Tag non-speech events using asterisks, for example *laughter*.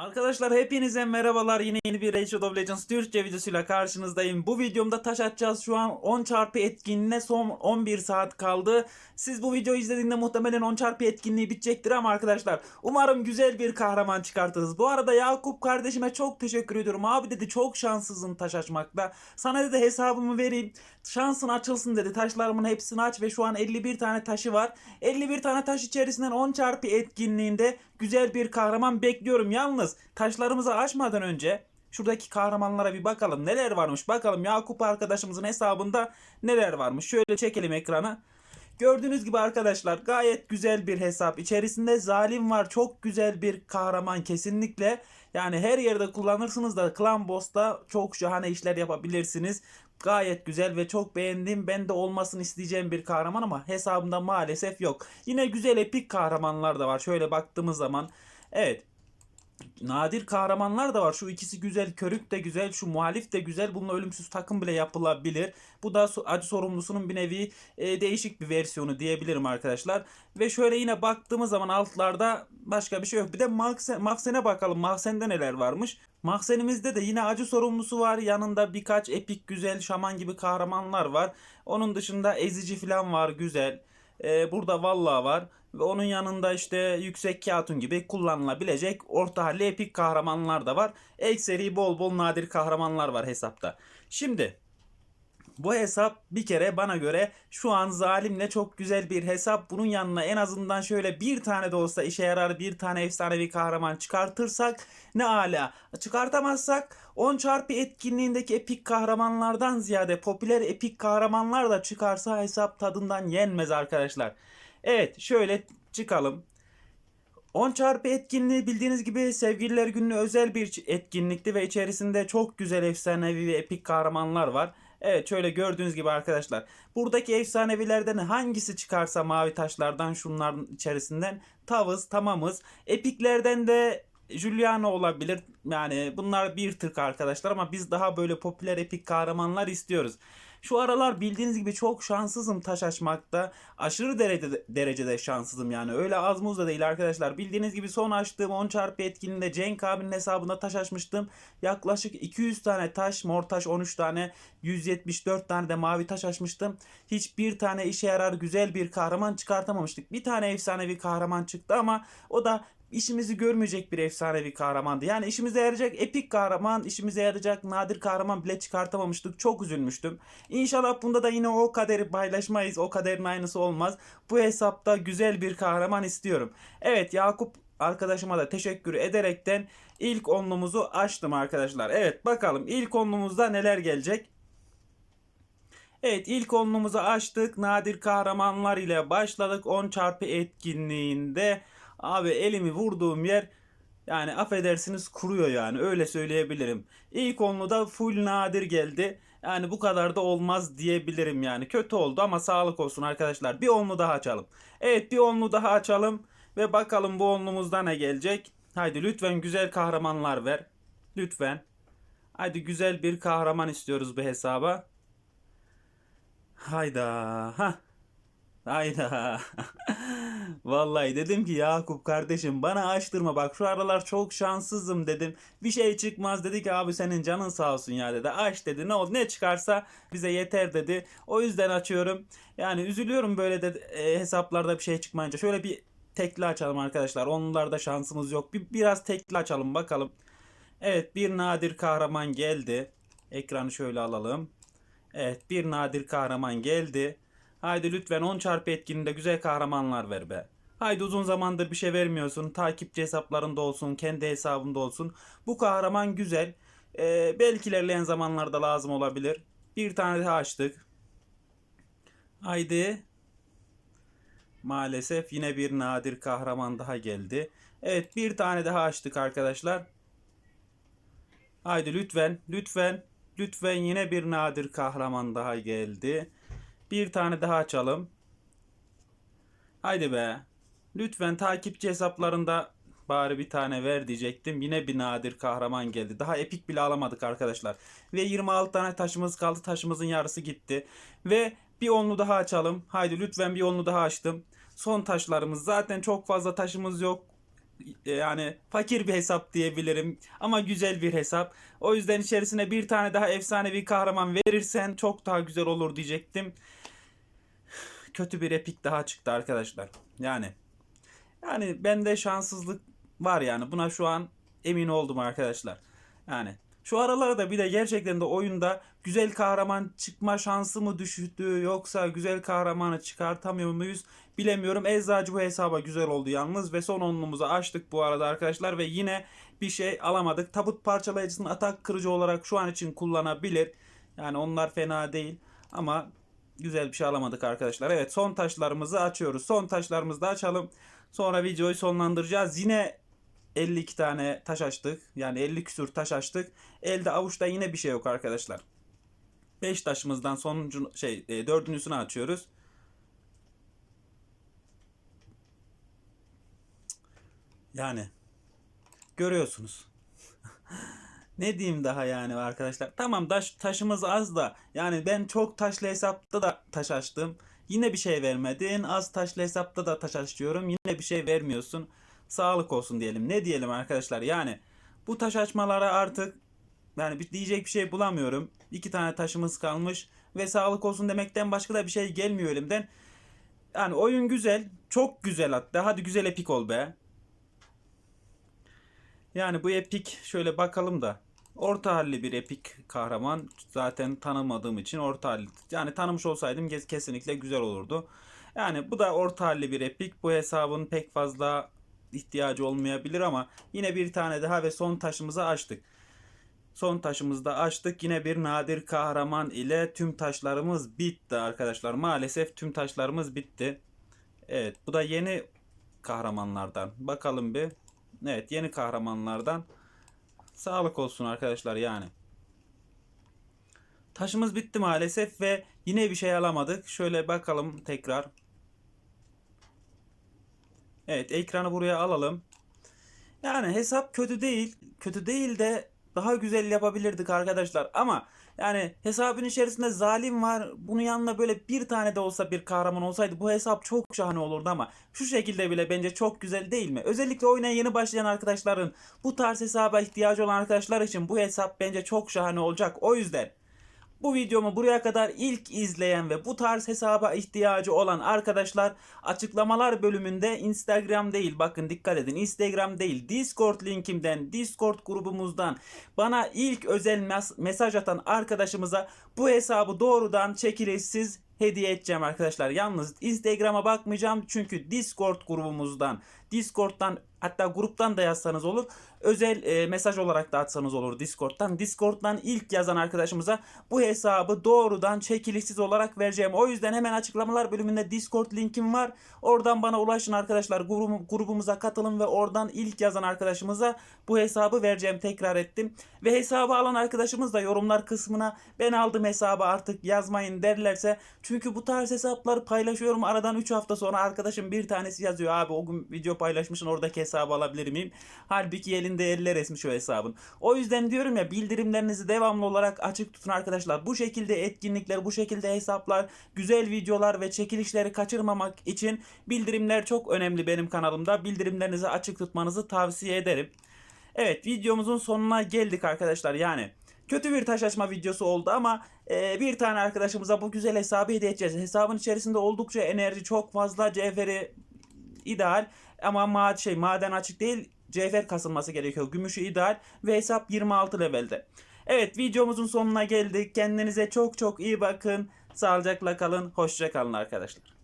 Arkadaşlar hepinize merhabalar. Yine yeni bir Age of Legends Türkçe videosuyla karşınızdayım. Bu videomda taş atacağız. Şu an 10 çarpı etkinliğine son 11 saat kaldı. Siz bu videoyu izlediğinde muhtemelen 10 çarpı etkinliği bitecektir ama arkadaşlar umarım güzel bir kahraman çıkartırız. Bu arada Yakup kardeşime çok teşekkür ediyorum. Abi dedi çok şanssızım taş açmakta. Sana dedi hesabımı vereyim. Şansın açılsın dedi. Taşlarımın hepsini aç ve şu an 51 tane taşı var. 51 tane taş içerisinden 10 çarpı etkinliğinde güzel bir kahraman bekliyorum. Yalnız taşlarımızı açmadan önce şuradaki kahramanlara bir bakalım. Neler varmış bakalım Yakup arkadaşımızın hesabında neler varmış. Şöyle çekelim ekranı. Gördüğünüz gibi arkadaşlar gayet güzel bir hesap. İçerisinde zalim var. Çok güzel bir kahraman kesinlikle. Yani her yerde kullanırsınız da Clan Boss'ta çok şahane işler yapabilirsiniz. Gayet güzel ve çok beğendiğim ben de olmasını isteyeceğim bir kahraman ama hesabımda maalesef yok. Yine güzel epik kahramanlar da var. Şöyle baktığımız zaman evet nadir kahramanlar da var. Şu ikisi güzel, körük de güzel, şu muhalif de güzel. Bununla ölümsüz takım bile yapılabilir. Bu da acı sorumlusunun bir nevi e, değişik bir versiyonu diyebilirim arkadaşlar. Ve şöyle yine baktığımız zaman altlarda başka bir şey yok. Bir de Mahsen, Mahsen'e bakalım. Mahsen'de neler varmış? Mahzenimizde de yine acı sorumlusu var. Yanında birkaç epik güzel şaman gibi kahramanlar var. Onun dışında ezici falan var güzel. Ee, burada vallahi var. Ve onun yanında işte yüksek hatun gibi kullanılabilecek orta halli epik kahramanlar da var. Ekseri bol bol nadir kahramanlar var hesapta. Şimdi bu hesap bir kere bana göre şu an zalimle çok güzel bir hesap. Bunun yanına en azından şöyle bir tane de olsa işe yarar bir tane efsanevi kahraman çıkartırsak ne ala. Çıkartamazsak 10 çarpı etkinliğindeki epik kahramanlardan ziyade popüler epik kahramanlar da çıkarsa hesap tadından yenmez arkadaşlar. Evet şöyle çıkalım. 10 çarpı etkinliği bildiğiniz gibi Sevgililer Günü'ne özel bir etkinlikti ve içerisinde çok güzel efsanevi ve epik kahramanlar var. Evet şöyle gördüğünüz gibi arkadaşlar. Buradaki efsanevilerden hangisi çıkarsa mavi taşlardan şunların içerisinden tavız tamamız. Epiklerden de Juliana olabilir. Yani bunlar bir tık arkadaşlar ama biz daha böyle popüler epik kahramanlar istiyoruz. Şu aralar bildiğiniz gibi çok şanssızım taş açmakta. Aşırı derecede, derecede şanssızım yani. Öyle az muz da değil arkadaşlar. Bildiğiniz gibi son açtığım 10 çarpı etkinliğinde Cenk abinin hesabında taş açmıştım. Yaklaşık 200 tane taş, mor taş 13 tane, 174 tane de mavi taş açmıştım. Hiçbir tane işe yarar güzel bir kahraman çıkartamamıştık. Bir tane efsanevi kahraman çıktı ama o da işimizi görmeyecek bir efsanevi kahramandı. Yani işimize yarayacak epik kahraman, işimize yarayacak nadir kahraman bile çıkartamamıştık. Çok üzülmüştüm. İnşallah bunda da yine o kaderi paylaşmayız. O kaderin aynısı olmaz. Bu hesapta güzel bir kahraman istiyorum. Evet Yakup arkadaşıma da teşekkür ederekten ilk onlumuzu açtım arkadaşlar. Evet bakalım ilk onlumuzda neler gelecek. Evet ilk onlumuzu açtık. Nadir kahramanlar ile başladık. 10 çarpı etkinliğinde. Abi elimi vurduğum yer yani affedersiniz kuruyor yani öyle söyleyebilirim. İlk onlu da full nadir geldi. Yani bu kadar da olmaz diyebilirim yani. Kötü oldu ama sağlık olsun arkadaşlar. Bir onlu daha açalım. Evet bir onlu daha açalım. Ve bakalım bu onlumuzda ne gelecek. Haydi lütfen güzel kahramanlar ver. Lütfen. Haydi güzel bir kahraman istiyoruz bu hesaba. Hayda. Ha. Hayda. *laughs* Vallahi dedim ki Yakup kardeşim bana açtırma bak şu aralar çok şanssızım dedim. Bir şey çıkmaz dedi ki abi senin canın sağ olsun ya dedi. Aç dedi ne oldu ne çıkarsa bize yeter dedi. O yüzden açıyorum. Yani üzülüyorum böyle de e, hesaplarda bir şey çıkmayınca. Şöyle bir tekli açalım arkadaşlar. Onlarda şansımız yok. Bir, biraz tekli açalım bakalım. Evet bir nadir kahraman geldi. Ekranı şöyle alalım. Evet bir nadir kahraman geldi. Haydi lütfen 10 çarpı etkinliğinde güzel kahramanlar ver be. Haydi uzun zamandır bir şey vermiyorsun. Takipçi hesaplarında olsun, kendi hesabında olsun. Bu kahraman güzel. Ee, belki ilerleyen zamanlarda lazım olabilir. Bir tane daha açtık. Haydi. Maalesef yine bir nadir kahraman daha geldi. Evet bir tane daha açtık arkadaşlar. Haydi lütfen, lütfen, lütfen yine bir nadir kahraman daha geldi. Bir tane daha açalım. Haydi be. Lütfen takipçi hesaplarında bari bir tane ver diyecektim. Yine bir nadir kahraman geldi. Daha epik bile alamadık arkadaşlar. Ve 26 tane taşımız kaldı. Taşımızın yarısı gitti. Ve bir onlu daha açalım. Haydi lütfen bir onlu daha açtım. Son taşlarımız. Zaten çok fazla taşımız yok. yani fakir bir hesap diyebilirim ama güzel bir hesap. O yüzden içerisine bir tane daha efsanevi kahraman verirsen çok daha güzel olur diyecektim. Kötü bir epik daha çıktı arkadaşlar. Yani yani bende şanssızlık var yani. Buna şu an emin oldum arkadaşlar. Yani şu aralarda bir de gerçekten de oyunda güzel kahraman çıkma şansı mı düştü yoksa güzel kahramanı çıkartamıyor muyuz bilemiyorum. Eczacı bu hesaba güzel oldu yalnız ve son onluğumuzu açtık bu arada arkadaşlar ve yine bir şey alamadık. Tabut parçalayıcısını atak kırıcı olarak şu an için kullanabilir. Yani onlar fena değil ama güzel bir şey alamadık arkadaşlar. Evet son taşlarımızı açıyoruz. Son taşlarımızı da açalım. Sonra videoyu sonlandıracağız. Yine 52 tane taş açtık. Yani 50 küsür taş açtık. Elde avuçta yine bir şey yok arkadaşlar. 5 taşımızdan sonuncu şey e, dördüncüsünü açıyoruz. Yani görüyorsunuz. Ne diyeyim daha yani arkadaşlar. Tamam taş, taşımız az da yani ben çok taşlı hesapta da taş açtım. Yine bir şey vermedin. Az taşlı hesapta da taş açıyorum. Yine bir şey vermiyorsun. Sağlık olsun diyelim. Ne diyelim arkadaşlar? Yani bu taş açmalara artık yani bir diyecek bir şey bulamıyorum. İki tane taşımız kalmış ve sağlık olsun demekten başka da bir şey gelmiyor elimden. Yani oyun güzel. Çok güzel hatta. Hadi güzel epik ol be. Yani bu epik şöyle bakalım da. Orta halli bir epik kahraman. Zaten tanımadığım için orta halli. Yani tanımış olsaydım kes- kesinlikle güzel olurdu. Yani bu da orta halli bir epik. Bu hesabın pek fazla ihtiyacı olmayabilir ama yine bir tane daha ve son taşımızı açtık. Son taşımızı da açtık. Yine bir nadir kahraman ile tüm taşlarımız bitti arkadaşlar. Maalesef tüm taşlarımız bitti. Evet bu da yeni kahramanlardan. Bakalım bir. Evet yeni kahramanlardan. Sağlık olsun arkadaşlar yani. Taşımız bitti maalesef ve yine bir şey alamadık. Şöyle bakalım tekrar. Evet ekranı buraya alalım. Yani hesap kötü değil. Kötü değil de daha güzel yapabilirdik arkadaşlar. Ama yani hesabın içerisinde zalim var. Bunun yanına böyle bir tane de olsa bir kahraman olsaydı bu hesap çok şahane olurdu ama şu şekilde bile bence çok güzel değil mi? Özellikle oyuna yeni başlayan arkadaşların bu tarz hesaba ihtiyacı olan arkadaşlar için bu hesap bence çok şahane olacak. O yüzden bu videomu buraya kadar ilk izleyen ve bu tarz hesaba ihtiyacı olan arkadaşlar açıklamalar bölümünde Instagram değil bakın dikkat edin Instagram değil Discord linkimden Discord grubumuzdan bana ilk özel mes- mesaj atan arkadaşımıza bu hesabı doğrudan çekilişsiz hediye edeceğim arkadaşlar. Yalnız Instagram'a bakmayacağım çünkü Discord grubumuzdan Discord'dan hatta gruptan da yazsanız olur. Özel e, mesaj olarak da atsanız olur Discord'dan. Discord'dan ilk yazan arkadaşımıza bu hesabı doğrudan çekilişsiz olarak vereceğim. O yüzden hemen açıklamalar bölümünde Discord linkim var. Oradan bana ulaşın arkadaşlar. Grubum, grubumuza katılın ve oradan ilk yazan arkadaşımıza bu hesabı vereceğim. Tekrar ettim. Ve hesabı alan arkadaşımız da yorumlar kısmına ben aldım hesabı artık yazmayın derlerse. Çünkü bu tarz hesapları paylaşıyorum. Aradan 3 hafta sonra arkadaşım bir tanesi yazıyor. Abi o gün video paylaşmışsın oradaki hesabı alabilir miyim? Halbuki elinde elle resmi şu hesabın. O yüzden diyorum ya bildirimlerinizi devamlı olarak açık tutun arkadaşlar. Bu şekilde etkinlikler, bu şekilde hesaplar, güzel videolar ve çekilişleri kaçırmamak için bildirimler çok önemli benim kanalımda. Bildirimlerinizi açık tutmanızı tavsiye ederim. Evet videomuzun sonuna geldik arkadaşlar. Yani kötü bir taş açma videosu oldu ama e, bir tane arkadaşımıza bu güzel hesabı hediye edeceğiz. Hesabın içerisinde oldukça enerji çok fazla cevheri ideal ama ma şey maden açık değil cevher kasılması gerekiyor. Gümüşü ideal ve hesap 26 levelde. Evet videomuzun sonuna geldik. Kendinize çok çok iyi bakın. Sağlıcakla kalın. Hoşça kalın arkadaşlar.